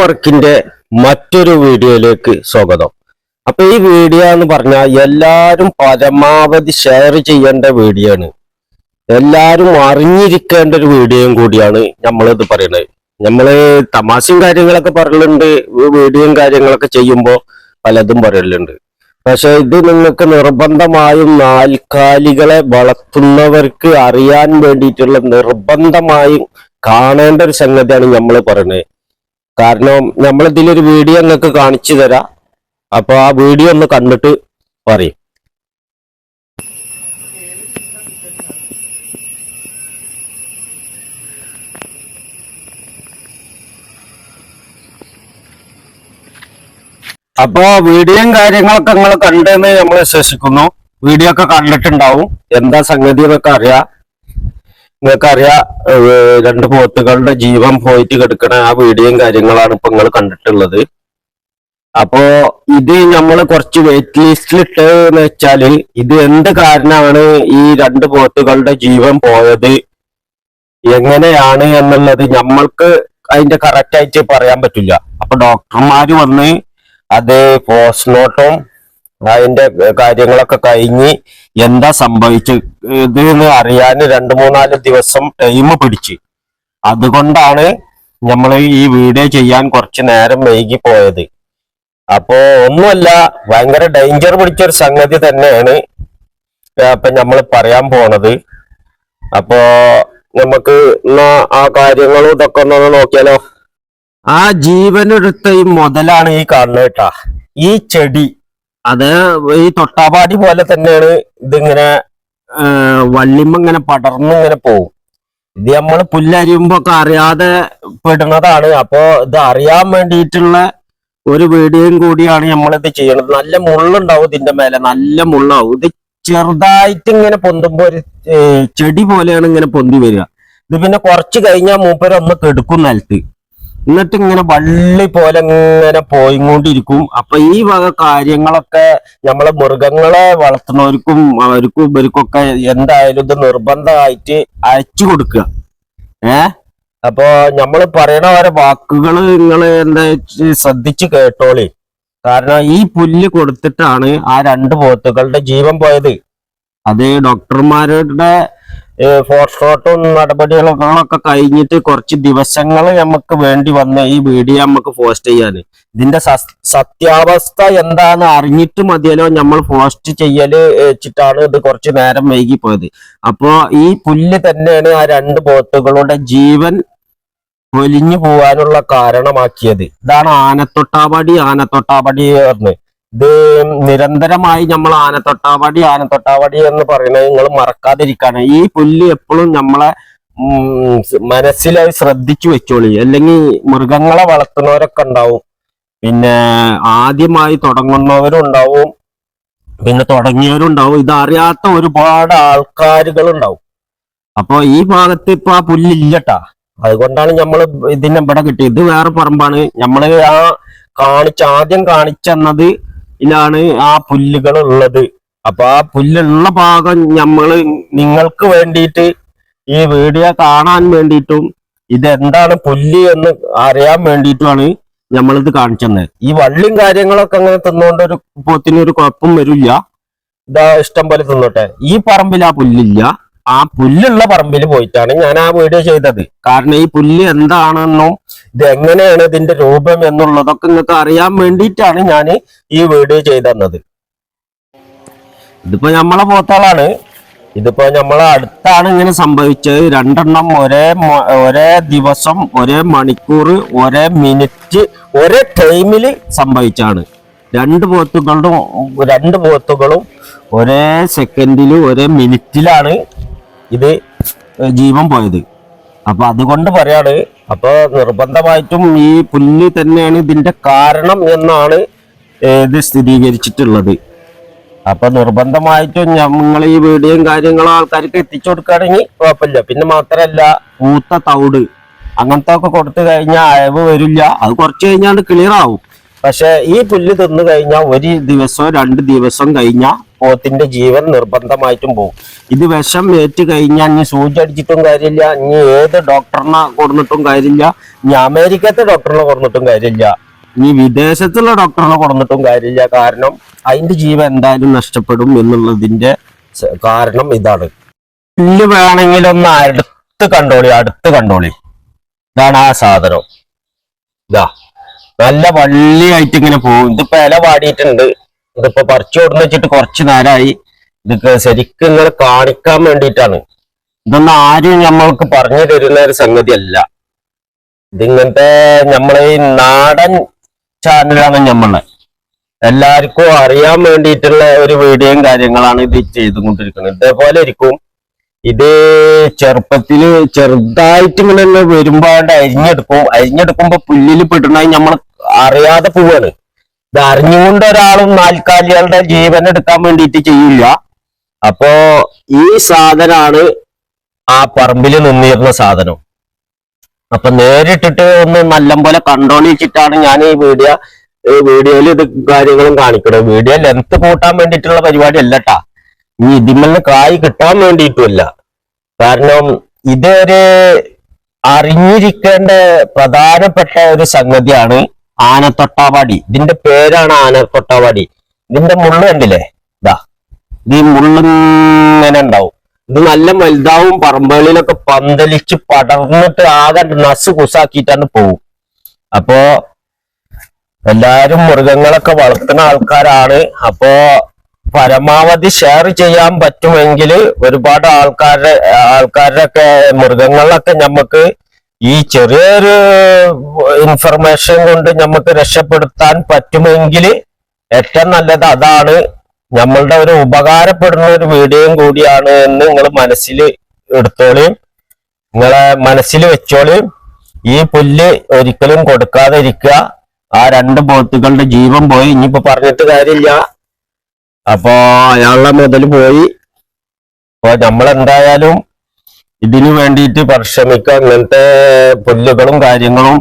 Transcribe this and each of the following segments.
വർക്കിന്റെ മറ്റൊരു വീഡിയോയിലേക്ക് സ്വാഗതം. അപ്പൊ ഈ വീഡിയോ എന്ന് പറഞ്ഞാൽ എല്ലാവരും പരമാവധി ഷെയർ ചെയ്യേണ്ട വീഡിയോ ആണ് എല്ലാരും അറിഞ്ഞിരിക്കേണ്ട ഒരു വീഡിയോയും കൂടിയാണ് നമ്മളിത് പറയുന്നത്. നമ്മൾ തമാശയും കാര്യങ്ങളൊക്കെ പറയലുണ്ട് വീഡിയോയും കാര്യങ്ങളൊക്കെ ചെയ്യുമ്പോൾ പലതും പറയലുണ്ട്. പക്ഷെ ഇത് നിങ്ങൾക്ക് നിർബന്ധമായും നാൽക്കാലികളെ വളർത്തുന്നവർക്ക് അറിയാൻ വേണ്ടിയിട്ടുള്ള നിർബന്ധമായും കാണേണ്ട ഒരു സംഗതിയാണ് നമ്മൾ പറയുന്നത്. കാരണം നമ്മൾ ഇതിലൊരു വീഡിയോ നിങ്ങൾക്ക് കാണിച്ചു തരാം. അപ്പൊ ആ വീഡിയോ ഒന്ന് കണ്ടിട്ട് പറയും. അപ്പൊ വീഡിയോയും കാര്യങ്ങളൊക്കെ നിങ്ങൾ കണ്ടെന്ന് നമ്മൾ വിശ്വസിക്കുന്നു. വീഡിയോ ഒക്കെ കണ്ടിട്ടുണ്ടാവും. എന്താ സംഗതി എന്നൊക്കെ അറിയാം. നിങ്ങൾക്കറിയാം രണ്ട് പോത്തുകളുടെ ജീവൻ പോയിട്ട് കിടക്കണ ആ വീഡിയോയും കാര്യങ്ങളാണ് ഇപ്പൊ നിങ്ങൾ കണ്ടിട്ടുള്ളത്. അപ്പോ ഇത് നമ്മൾ കുറച്ച് വെയിറ്റ് ലിസ്റ്റിൽ ഇട്ടെന്ന് വെച്ചാൽ ഇത് എന്ത് കാരണമാണ് ഈ രണ്ട് പോത്തുകളുടെ ജീവൻ പോയത്? എങ്ങനെയാണ് എന്നുള്ളത് നമ്മൾക്ക് അതിന്റെ കറക്റ്റ് ആയിട്ട് പറയാൻ പറ്റില്ല. അപ്പൊ ഡോക്ടർമാര് വന്ന് അത് പോസ്റ്റ്മോർട്ടം അതിന്റെ കാര്യങ്ങളൊക്കെ കഴിഞ്ഞ് എന്താ സംഭവിച്ചു എന്ന് അറിയാൻ രണ്ടു മൂന്നാൽ ദിവസം ടൈം പിടിച്ച്. അതുകൊണ്ടാണ് നമ്മൾ ഈ വീഡിയോ ചെയ്യാൻ കുറച്ച് നേരം വൈകി പോയത് അപ്പോ ഒന്നുമല്ല ഭയങ്കര ഡേഞ്ചർ പിടിച്ചൊരു സംഗതി തന്നെയാണ് അപ്പൊ നമ്മൾ പറയാൻ പോണത്. അപ്പോ നമുക്ക് ആ കാര്യങ്ങളും ഇതൊക്കെ ഒന്ന് നോക്കിയാലോ? ആ ജീവനെടുത്ത ഈ മുതലാണ് ഈ കാണുന്നത് ഈ ചെടി അത് ഈ തൊട്ടാപാടി പോലെ തന്നെയാണ് ഇതിങ്ങനെ വള്ളിമ്മ ഇങ്ങനെ പടർന്നു ഇങ്ങനെ പോകും ഇത് നമ്മൾ പുല്ലരിയുമ്പോ ഒക്കെ അറിയാതെ പെടുന്നതാണ്. അപ്പോ ഇത് അറിയാൻ വേണ്ടിയിട്ടുള്ള ഒരു വീഡിയോയും കൂടിയാണ് നമ്മൾ ഇത് ചെയ്യണത്. നല്ല മുള്ളുണ്ടാവും ഇതിന്റെ മേലെ നല്ല മുള്ളാവും. ഇത് ചെറുതായിട്ട് ഇങ്ങനെ പൊന്തുമ്പോ ഒരു ചെടി പോലെയാണ് ഇങ്ങനെ പൊന്തി വരിക. ഇത് പിന്നെ കുറച്ച് കഴിഞ്ഞാൽ മൂപ്പരൊന്ന് കെടുക്കും നിലത്ത്. എന്നിട്ട് ഇങ്ങനെ വള്ളി പോലെ ഇങ്ങനെ പോയിക്കൊണ്ടിരിക്കും അപ്പൊ ഈ വക കാര്യങ്ങളൊക്കെ നമ്മളെ മൃഗങ്ങളെ വളർത്തുന്നവർക്കും അവർക്കും ഇവർക്കൊക്കെ എന്തായാലും ഇത് നിർബന്ധമായിട്ട് അയച്ചു കൊടുക്കുക. ഏ? അപ്പൊ നമ്മൾ പറയണ ഓരോ വാക്കുകൾ നിങ്ങൾ എന്താ ശ്രദ്ധിച്ച് കേട്ടോളി. കാരണം ഈ പുല്ല് കൊടുത്തിട്ടാണ് ആ രണ്ട് പോത്തുകളുടെ ജീവൻ പോയത്. അത് ഡോക്ടർമാരുടെ ഫോർഷോട്ടും നടപടികളൊക്കെ കഴിഞ്ഞിട്ട് കുറച്ച് ദിവസങ്ങൾ നമുക്ക് വേണ്ടി വന്ന ഈ വീഡിയോ നമുക്ക് പോസ്റ്റ് ചെയ്യാൻ ഇതിന്റെ സത്യാവസ്ഥ എന്താന്ന് അറിഞ്ഞിട്ട് മതിയല്ലോ നമ്മൾ പോസ്റ്റ് ചെയ്യൽ വെച്ചിട്ടാണ് ഇത് കുറച്ച് നേരം വൈകി പോയത് അപ്പോ ഈ പുല്ല് തന്നെയാണ് ആ രണ്ട് ബോട്ടുകളുടെ ജീവൻ പൊലിഞ്ഞു പോവാനുള്ള കാരണമാക്കിയത്. ഇതാണ് ആനത്തൊട്ടാപടി ആനത്തൊട്ടാപടി പറഞ്ഞ്. ഇത് നിരന്തരമായി നമ്മൾ ആനത്തൊട്ടാവടി ആനത്തൊട്ടാവടി എന്ന് പറയുന്നത് നിങ്ങൾ മറക്കാതിരിക്കാണ് ഈ പുല്ല് എപ്പോഴും നമ്മളെ അത് ശ്രദ്ധിച്ചു വെച്ചോളി. അല്ലെങ്കിൽ മൃഗങ്ങളെ വളർത്തുന്നവരൊക്കെ ഉണ്ടാവും. പിന്നെ ആദ്യമായി തുടങ്ങുന്നവരും ഉണ്ടാവും. പിന്നെ തുടങ്ങിയവരുണ്ടാവും ഇതറിയാത്ത ഒരുപാട് ആൾക്കാരുകൾ ഉണ്ടാവും അപ്പൊ ഈ ഭാഗത്ത് ഇപ്പൊ ആ പുല്ലില്ലട്ടാ അതുകൊണ്ടാണ് നമ്മൾ ഇതിനെ ഇവിടെ കിട്ടിയത്. ഇത് വേറെ പറമ്പാണ്. നമ്മൾ ആ കാണിച്ച ആദ്യം കാണിച്ചെന്നത് ഇതിലാണ് ആ പുല്ലുകൾ ഉള്ളത്. അപ്പൊ ആ പുല്ലുള്ള ഭാഗം നമ്മൾ നിങ്ങൾക്ക് വേണ്ടിയിട്ട് ഈ വീഡിയോ കാണാൻ വേണ്ടിയിട്ടും ഇതെന്താണ് പുല്ല് എന്ന് അറിയാൻ വേണ്ടിയിട്ടുമാണ് നമ്മളിത് കാണിച്ചത് ഈ വള്ളിയും കാര്യങ്ങളൊക്കെ അങ്ങനെ തിന്നുകൊണ്ട് ഒരു പോത്തിന് ഒരു കുഴപ്പം വരില്ല. ഇതാ ഇഷ്ടം പോലെ തിന്നോട്ടെ. ഈ പറമ്പിൽ ആ പുല്ലില്ല. ആ പുല്ലുള്ള പറമ്പിൽ പോയിട്ടാണ് ഞാൻ ആ വീഡിയോ ചെയ്തത്. കാരണം ഈ പുല്ല് എന്താണെന്നും ഇത് എങ്ങനെയാണ് ഇതിന്റെ രൂപം എന്നുള്ളതൊക്കെ നിങ്ങൾക്ക് അറിയാൻ വേണ്ടിയിട്ടാണ് ഞാൻ ഈ വീഡിയോ ചെയ്തത് ഇതിപ്പോ നമ്മളെ പോത്താളാണ്. ഇതിപ്പോ നമ്മളെ അടുത്താണ് ഇങ്ങനെ സംഭവിച്ചത്. രണ്ടെണ്ണം ഒരേ ഒരേ ദിവസം ഒരേ മണിക്കൂർ ഒരേ മിനിറ്റ് ഒരേ ടൈമിൽ സംഭവിച്ചാണ്. രണ്ട് പോത്തുകളുടെ രണ്ട് പോത്തുകളും ഒരേ സെക്കൻഡിൽ ഒരേ മിനിറ്റിലാണ് ഇത് ജീവൻ പോയത്. അപ്പൊ അതുകൊണ്ട് പറയാണ് അപ്പൊ നിർബന്ധമായിട്ടും ഈ പുല്ല് തന്നെയാണ് ഇതിന്റെ കാരണം എന്നാണ് ഇത് സ്ഥിരീകരിച്ചിട്ടുള്ളത്. അപ്പൊ നിർബന്ധമായിട്ടും ഞങ്ങൾ ഈ വീഡിയോയും കാര്യങ്ങളും ആൾക്കാർക്ക് എത്തിച്ചു കൊടുക്കുകയാണെങ്കിൽ കുഴപ്പമില്ല. പിന്നെ മാത്രല്ല പൂത്ത തവിട് അങ്ങനത്തെ ഒക്കെ കൊടുത്തു കഴിഞ്ഞാൽ അയവ് വരില്ല. അത് കുറച്ച് കഴിഞ്ഞാൽ ക്ലിയർ ആവും. പക്ഷെ ഈ പുല്ല് തിന്നു കഴിഞ്ഞാൽ ഒരു ദിവസം രണ്ട് ദിവസം കഴിഞ്ഞാൽ പോത്തിന്റെ ജീവൻ നിർബന്ധമായിട്ടും പോകും. ഇത് വിഷം ഏറ്റ് കഴിഞ്ഞാൽ ഇനി സൂചി അടിച്ചിട്ടും കാര്യമില്ല. ഇനി ഏത് ഡോക്ടറിനെ കൊടുന്നിട്ടും കാര്യമില്ല. ഇനി അമേരിക്കത്തെ ഡോക്ടറിനെ കൊടുന്നിട്ടും കാര്യമില്ല. ഇനി വിദേശത്തുള്ള ഡോക്ടറിനെ കൊടുന്നിട്ടും കാര്യമില്ല. കാരണം അതിന്റെ ജീവൻ എന്തായാലും നഷ്ടപ്പെടും എന്നുള്ളതിന്റെ കാരണം ഇതാണ്. പുല്ല് വേണമെങ്കിൽ ഒന്ന് അടുത്ത് കണ്ടോളി അടുത്ത് കണ്ടോളി. ഇതാണ് ആ സാധനം. ഇതാ. നല്ല വള്ളിയായിട്ട് ഇങ്ങനെ പോകും ഇതിപ്പോ ഇല വാടിയിട്ടുണ്ട്. ഇതിപ്പോ പറിച്ചു കൊടുന്ന് വെച്ചിട്ട് കുറച്ച് നേരമായി ഇത് ശരിക്കും ഇങ്ങനെ കാണിക്കാൻ വേണ്ടിയിട്ടാണ്. ഇതൊന്നും ആരും നമ്മൾക്ക് പറഞ്ഞു തരുന്ന ഒരു സംഗതിയല്ല. ഇതിങ്ങനത്തെ നമ്മളെ ഈ നാടൻ ചാനലാണ് നമ്മളെ എല്ലാവർക്കും അറിയാൻ വേണ്ടിയിട്ടുള്ള ഒരു വീഡിയോയും കാര്യങ്ങളാണ് ഇത് ചെയ്തുകൊണ്ടിരിക്കുന്നത്. ഇതേപോലെ ഇരിക്കും. ഇത് ചെറുപ്പത്തിൽ ചെറുതായിട്ട് ഇങ്ങനെ വരുമ്പോ അരിഞ്ഞെടുക്കും. അരിഞ്ഞെടുക്കുമ്പോ പുല്ലിൽ പെട്ടുണ്ടായി നമ്മൾ അറിയാതെ പോവാണ്. അറിഞ്ഞുകൊണ്ട് ഒരാളും നാൽക്കാലികളുടെ ജീവൻ എടുക്കാൻ വേണ്ടിയിട്ട് ചെയ്യില്ല. അപ്പോ ഈ സാധനാണ് ആ പറമ്പിൽ നിന്നിരുന്ന സാധനം. അപ്പൊ നേരിട്ടിട്ട് ഒന്ന് നല്ലപോലെ കണ്ടോളിച്ചിട്ടാണ് ഞാൻ ഈ വീഡിയോ വീഡിയോയിൽ ഇത് കാര്യങ്ങളും കാണിക്കുന്നത് വീഡിയോ ലെങ്ത് കൂട്ടാൻ വേണ്ടിയിട്ടുള്ള പരിപാടി അല്ലട്ടാ ഈ ഇതിമെന്ന് കായ് കിട്ടാൻ വേണ്ടിയിട്ടുമല്ല. കാരണം ഇതൊരു അറിഞ്ഞിരിക്കേണ്ട പ്രധാനപ്പെട്ട ഒരു സംഗതിയാണ് ആനത്തൊട്ടാവാടി. ഇതിന്റെ പേരാണ് ആനത്തൊട്ടാവാടി. ഇതിന്റെ മുള്ള് കണ്ടില്ലേ? ഇതാ ഇത് ഈ മുള്ളിങ്ങനെ ഉണ്ടാവും. ഇത് നല്ല വലുതാവും പറമ്പുകളിലൊക്കെ പന്തലിച്ച് പടർന്നിട്ട് ആകെ നസ് കുസാക്കിയിട്ടാണ് പോവും. അപ്പോ എല്ലാരും മൃഗങ്ങളൊക്കെ വളർത്തുന്ന ആൾക്കാരാണ്. അപ്പോ പരമാവധി ഷെയർ ചെയ്യാൻ പറ്റുമെങ്കിൽ ഒരുപാട് ആൾക്കാരുടെ ആൾക്കാരുടെയൊക്കെ മൃഗങ്ങളിലൊക്കെ നമുക്ക് ഈ ചെറിയൊരു ഇൻഫർമേഷൻ കൊണ്ട് നമുക്ക് രക്ഷപ്പെടുത്താൻ പറ്റുമെങ്കിൽ ഏറ്റവും നല്ലത് അതാണ് നമ്മളുടെ ഒരു ഉപകാരപ്പെടുന്ന ഒരു വീഡിയോയും കൂടിയാണ് എന്ന് നിങ്ങൾ മനസ്സിൽ എടുത്തോളിയും നിങ്ങളെ മനസ്സിൽ വെച്ചോളിയും ഈ പുല്ല് ഒരിക്കലും കൊടുക്കാതിരിക്കുക. ആ രണ്ട് പോത്തുകളുടെ ജീവൻ പോയി. ഇനിയിപ്പോ പറഞ്ഞിട്ട് കാര്യമില്ല. അപ്പോ അയാളുടെ മുതൽ പോയി. അപ്പൊ നമ്മൾ എന്തായാലും ഇതിനു വേണ്ടിയിട്ട് പരിശ്രമിക്കുക. ഇങ്ങനത്തെ പുല്ലുകളും കാര്യങ്ങളും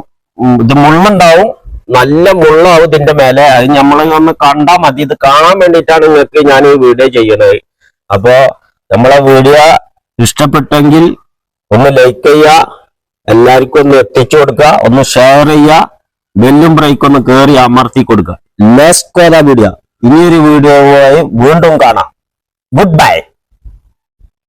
ഇത് മുള്ളുണ്ടാവും. നല്ല മുള്ളാവും ഇതിന്റെ മേലെ. അത് നമ്മൾ ഒന്ന് കണ്ടാൽ മതി. ഇത് കാണാൻ വേണ്ടിയിട്ടാണ് നിങ്ങൾക്ക് ഞാൻ ഈ വീഡിയോ ചെയ്യുന്നത്. അപ്പോ നമ്മളെ വീഡിയോ ഇഷ്ടപ്പെട്ടെങ്കിൽ ഒന്ന് ലൈക്ക് ചെയ്യുക. എല്ലാവർക്കും ഒന്ന് എത്തിച്ചു കൊടുക്കുക. ഒന്ന് ഷെയർ ചെയ്യുക. ബെല്ലും ബ്രേക്ക് ഒന്ന് കയറി അമർത്തി കൊടുക്കുക. കോല വീഡിയോ ഇനിയൊരു വീഡിയോയുമായി വീണ്ടും കാണാം. Good bye